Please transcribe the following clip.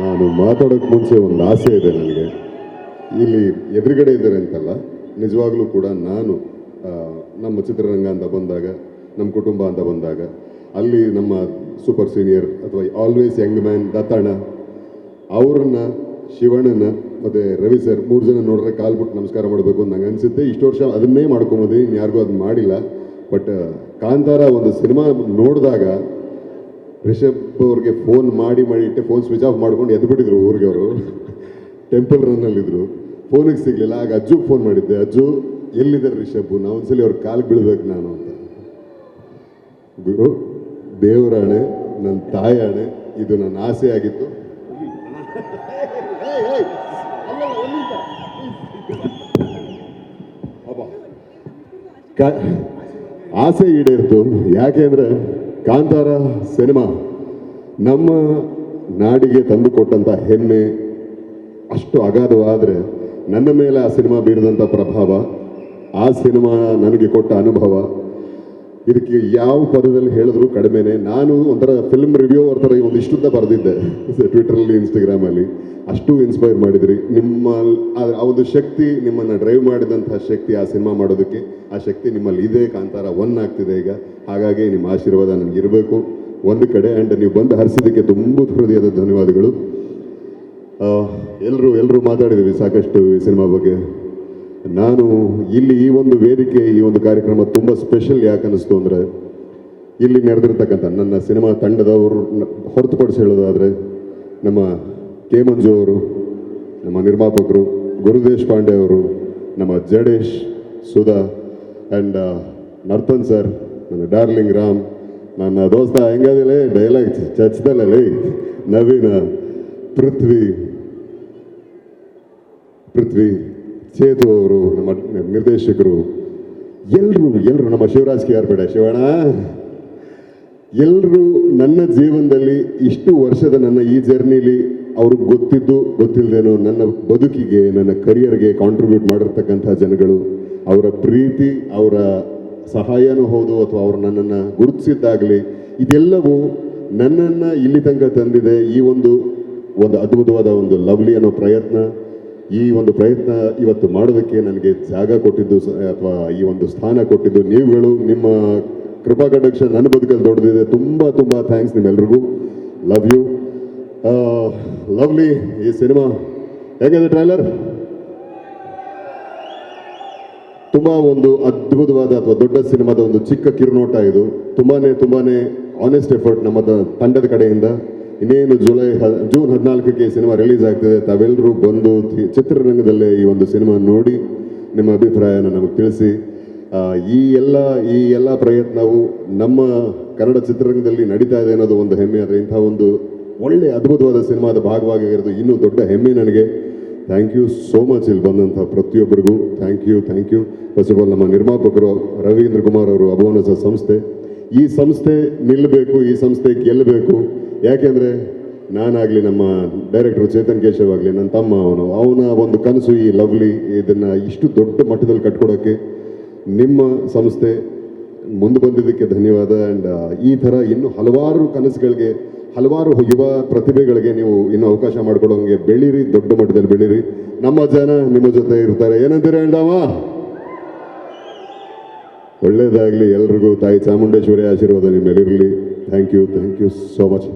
ನಾನು ಮಾತಾಡೋಕ್ಕೆ ಮುಂಚೆ ಒಂದು ಆಸೆ ಇದೆ ನನಗೆ. ಇಲ್ಲಿ ಎದುರುಗಡೆ ಇದ್ದಾರೆ ಅಂತಲ್ಲ, ನಿಜವಾಗ್ಲೂ ಕೂಡ ನಾನು ನಮ್ಮ ಚಿತ್ರರಂಗ ಅಂತ ಬಂದಾಗ, ನಮ್ಮ ಕುಟುಂಬ ಅಂತ ಬಂದಾಗ, ಅಲ್ಲಿ ನಮ್ಮ ಸೂಪರ್ ಸೀನಿಯರ್ ಅಥವಾ ಆಲ್ವೇಸ್ ಯಂಗ್ ಮ್ಯಾನ್ ದತ್ತಣ್ಣ, ಅವ್ರನ್ನ ಶಿವಣ್ಣನ ಮತ್ತು ರವಿ ಸರ್ ಮೂರು ಜನ ನೋಡಿದ್ರೆ ಕಾಲ್ ಬಿಟ್ಟು ನಮಸ್ಕಾರ ಮಾಡಬೇಕು ಅಂತ ನಂಗೆ ಅನಿಸುತ್ತೆ. ಇಷ್ಟು ವರ್ಷ ಅದನ್ನೇ ಮಾಡ್ಕೊಂಬೋದು ಇನ್ನು ಯಾರಿಗೂ ಅದನ್ನ ಮಾಡಿಲ್ಲ ಬಟ್ ಕಾಂತಾರ ಒಂದು ಸಿನಿಮಾ ನೋಡಿದಾಗ ರಿಷಬ್ ಅವ್ರಿಗೆ ಫೋನ್ ಮಾಡಿ ಮಾಡಿ ಇಟ್ಟೆ ಫೋನ್ ಸ್ವಿಚ್ ಆಫ್ ಮಾಡ್ಕೊಂಡು ಎದ್ದು ಬಿಟ್ಟಿದ್ರು ಊರಿಗೆ ಅವರು ಟೆಂಪಲ್ ರನ್ನಲ್ಲಿದ್ದರು ಫೋನಿಗೆ ಸಿಗಲಿಲ್ಲ. ಆಗ ಅಜ್ಜುಗೆ ಫೋನ್ ಮಾಡಿದ್ದೆ. ಅಜ್ಜು ಎಲ್ಲಿದ್ದಾರೆ ರಿಷಬ್ ನಾವು ಒಂದ್ಸಲಿ ಅವ್ರ ಕಾಲು ಬೀಳ್ಬೇಕು ನಾನು ಅಂತ. ಗುರು ದೇವರಾಣೆ ನನ್ನ ತಾಯಾಣೆ ಇದು ನನ್ನ ಆಸೆ ಆಗಿತ್ತು. ಆಸೆ ಈಡೇರ್ತು. ಯಾಕೆಂದ್ರೆ ಕಾಂತಾರ ಸಿನಿಮಾ ನಮ್ಮ ನಾಡಿಗೆ ತಂದುಕೊಟ್ಟಂಥ ಹೆಮ್ಮೆ ಅಷ್ಟು ಅಗಾಧವಾದರೆ ನನ್ನ ಮೇಲೆ ಆ ಸಿನಿಮಾ ಬೀರಿದಂಥ ಪ್ರಭಾವ, ಆ ಸಿನಿಮಾ ನನಗೆ ಕೊಟ್ಟ ಅನುಭವ ಇದಕ್ಕೆ ಯಾವ ಪದದಲ್ಲಿ ಹೇಳಿದ್ರು ಕಡಿಮೆನೆ. ನಾನು ಒಂಥರ ಫಿಲ್ಮ್ ರಿವ್ಯೂ ಅವ್ರ ಥರ ಒಂದಿಷ್ಟುದ್ದ ಬರೆದಿದ್ದೆ. ಟ್ವಿಟರಲ್ಲಿ ಇನ್ಸ್ಟಾಗ್ರಾಮಲ್ಲಿ ಅಷ್ಟು ಇನ್ಸ್ಪೈರ್ ಮಾಡಿದ್ರಿ. ನಿಮ್ಮ ಆ- ಒಂದು ಶಕ್ತಿ ನಿಮ್ಮನ್ನು ಡ್ರೈವ್ ಮಾಡಿದಂತಹ ಶಕ್ತಿ ಆ ಸಿನಿಮಾ ಮಾಡೋದಕ್ಕೆ, ಆ ಶಕ್ತಿ ನಿಮ್ಮಲ್ಲಿ ಇದೆ. ಕಾಂತಾರ ಒನ್ ಆಗ್ತಿದೆ ಈಗ. ಹಾಗಾಗಿ ನಿಮ್ಮ ಆಶೀರ್ವಾದ ನನಗೆ ಇರಬೇಕು. ಒಂದು ಕಡೆ ಆ್ಯಂಡ್ ನೀವು ಬಂದು ಹರಿಸಿದ್ದಕ್ಕೆ ತುಂಬ ಹೃದಯದ ಧನ್ಯವಾದಗಳು. ಎಲ್ಲರೂ ಎಲ್ಲರೂ ಮಾತಾಡಿದ್ದೀವಿ ಸಾಕಷ್ಟು ಈ ಸಿನಿಮಾ ಬಗ್ಗೆ? ನಾನು ಇಲ್ಲಿ ಈ ಒಂದು ವೇದಿಕೆ, ಈ ಒಂದು ಕಾರ್ಯಕ್ರಮ ತುಂಬ ಸ್ಪೆಷಲ್ ಯಾಕೆ ಅನ್ನಿಸ್ತು ಅಂದರೆ, ಇಲ್ಲಿ ನಡೆದಿರ್ತಕ್ಕಂಥ ನನ್ನ ಸಿನಿಮಾ ತಂಡದವರು ಹೊರತುಪಡಿಸಿ ಹೇಳೋದಾದರೆ, ನಮ್ಮ ಕೆ ಮಂಜು ಅವರು, ನಮ್ಮ ನಿರ್ಮಾಪಕರು ಗುರುದೇಶ್ ಪಾಂಡೆ ಅವರು, ನಮ್ಮ ಜಡೇಶ್, ಸುಧಾ ಆ್ಯಂಡ್ ನರ್ತನ್ ಸರ್ ನನ್ನ ಡಾರ್ಲಿಂಗ್ ರಾಮ್, ನನ್ನ ದೋಸ್ತ ಹೆಂಗಾದಿಲ್ಲ ಡೈಲಾಗ್ ಚಚ್ದಲ್ಲೇ ನವೀನ, ಪೃಥ್ವಿ ಪೃಥ್ವಿ ಸೇತು ಅವರು, ನಮ್ಮ ನಿರ್ದೇಶಕರು ಎಲ್ಲರೂ ಎಲ್ಲರೂ ನಮ್ಮ ಶಿವರಾಜ್ ಕೆ ಆರ್ ಬೇಡ ಶಿವಣ್ಣ ಎಲ್ಲರೂ ನನ್ನ ಜೀವನದಲ್ಲಿ ಇಷ್ಟು ವರ್ಷದ ನನ್ನ ಈ ಜರ್ನಿಲಿ ಅವ್ರಿಗೆ ಗೊತ್ತಿದ್ದು ಗೊತ್ತಿಲ್ಲದೇನೋ ನನ್ನ ಬದುಕಿಗೆ, ನನ್ನ ಕರಿಯರ್ಗೆ ಕಾಂಟ್ರಿಬ್ಯೂಟ್ ಮಾಡಿರ್ತಕ್ಕಂಥ ಜನಗಳು, ಅವರ ಪ್ರೀತಿ, ಅವರ ಸಹಾಯನೂ ಹೌದು ಅಥವಾ ಅವರು ನನ್ನನ್ನು ಗುರುತಿಸಿದ್ದಾಗಲಿ, ಇದೆಲ್ಲವೂ ನನ್ನನ್ನು ಇಲ್ಲಿ ತನಕ ತಂದಿದೆ. ಈ ಒಂದು ಒಂದು ಅದ್ಭುತವಾದ ಒಂದು ಲವ್ಲಿ ಅನ್ನೋ ಪ್ರಯತ್ನ. ಈ ಒಂದು ಪ್ರಯತ್ನ ಇವತ್ತು ಮಾಡೋದಕ್ಕೆ ನನಗೆ ಜಾಗ ಕೊಟ್ಟಿದ್ದು, ಅಥವಾ ಈ ಒಂದು ಸ್ಥಾನ ಕೊಟ್ಟಿದ್ದು ನೀವುಗಳು. ನಿಮ್ಮ ಕೃಪಾ ಕಟಾಕ್ಷ ನನ್ನ ಬದುಕಲ್ಲಿ ದೊಡ್ಡದಿದೆ. ತುಂಬ ತುಂಬ ಥ್ಯಾಂಕ್ಸ್ ನಿಮ್ಮೆಲ್ರಿಗೂ. ಲವ್ ಯು ಲವ್ಲಿ ಈ ಸಿನಿಮಾ. ಹೇಗಿದೆ ಟ್ರೈಲರ್ ತುಂಬ ಒಂದು ಅದ್ಭುತವಾದ ಅಥವಾ ದೊಡ್ಡ ಸಿನಿಮಾದ ಒಂದು ಚಿಕ್ಕ ಕಿರುನೋಟ ಇದು. ತುಂಬಾ ತುಂಬಾ ಆನೆಸ್ಟ್ ಎಫರ್ಟ್ ನಮ್ಮ ತಂಡದ ಕಡೆಯಿಂದ. ಇನ್ನೇನು ಜುಲೈ ಹ- ಜೂನ್ ಹದಿನಾಲ್ಕಕ್ಕೆ ಸಿನಿಮಾ ರಿಲೀಸ್ ಆಗ್ತದೆ ತಾವೆಲ್ಲರೂ ಬಂದು ಚಿತ್ರರಂಗದಲ್ಲೇ ಈ ಒಂದು ಸಿನಿಮಾ ನೋಡಿ ನಿಮ್ಮ ಅಭಿಪ್ರಾಯನ ನಮಗೆ ತಿಳಿಸಿ. ಈ ಎಲ್ಲ ಈ ಎಲ್ಲ ಪ್ರಯತ್ನವು ನಮ್ಮ ಕನ್ನಡ ಚಿತ್ರರಂಗದಲ್ಲಿ ನಡೀತಾ ಇದೆ ಅನ್ನೋದು ಒಂದು ಹೆಮ್ಮೆ. ಆದರೆ ಇಂಥ ಒಂದು ಒಳ್ಳೆ ಅದ್ಭುತವಾದ ಸಿನಿಮಾದ ಭಾಗವಾಗಿರೋದು ಇನ್ನೂ ದೊಡ್ಡ ಹೆಮ್ಮೆ ನನಗೆ. ಥ್ಯಾಂಕ್ ಯು ಸೋ ಮಚ್ ಇಲ್ಲಿ ಬಂದಂಥ ಪ್ರತಿಯೊಬ್ಬರಿಗೂ. Thank you thank you first of all ನಮ್ಮ ನಿರ್ಮಾಪಕರು ರವೀಂದ್ರ ಕುಮಾರ್ ಅವರು ಅಭವನಸ ಸಂಸ್ಥೆ. ಈ ಸಂಸ್ಥೆ ನಿಲ್ಲಬೇಕು, ಈ ಸಂಸ್ಥೆ ಗೆಲ್ಲಬೇಕು. ಯಾಕೆಂದರೆ ನಾನಾಗಲಿ ನಮ್ಮ ಡೈರೆಕ್ಟರ್ ಚೇತನ್ ಕೇಶವ್ ಆಗಲಿ, ನನ್ನ ತಮ್ಮ ಅವನು, ಅವನ ಒಂದು ಕನಸು ಈ ಲವ್ಲಿ, ಇದನ್ನು ಇಷ್ಟು ದೊಡ್ಡ ಮಟ್ಟದಲ್ಲಿ ಕಟ್ಕೊಡೋಕ್ಕೆ ನಿಮ್ಮ ಸಂಸ್ಥೆ ಮುಂದೆ ಬಂದಿದ್ದಕ್ಕೆ ಧನ್ಯವಾದ. ಆ್ಯಂಡ್ ಈ ಥರ ಇನ್ನು ಹಲವಾರು ಕನಸುಗಳಿಗೆ, ಹಲವಾರು ಯುವ ಪ್ರತಿಭೆಗಳಿಗೆ ನೀವು ಇನ್ನು ಅವಕಾಶ ಮಾಡಿಕೊಡೋಂಗೆ ಬೆಳೀರಿ, ದೊಡ್ಡ ಮಟ್ಟದಲ್ಲಿ ಬೆಳೀರಿ. ನಮ್ಮ ಜನ ನಿಮ್ಮ ಜೊತೆ ಇರ್ತಾರೆ. ಏನಂತೀರ ಅಂಡವ ಒಳ್ಳೇದಾಗಲಿ ಎಲ್ರಿಗೂ ತಾಯಿ ಚಾಮುಂಡೇಶ್ವರಿ ಆಶೀರ್ವಾದ ನಿಮ್ಮೆಲ್ಲಿರಲಿ. Thank you thank you so much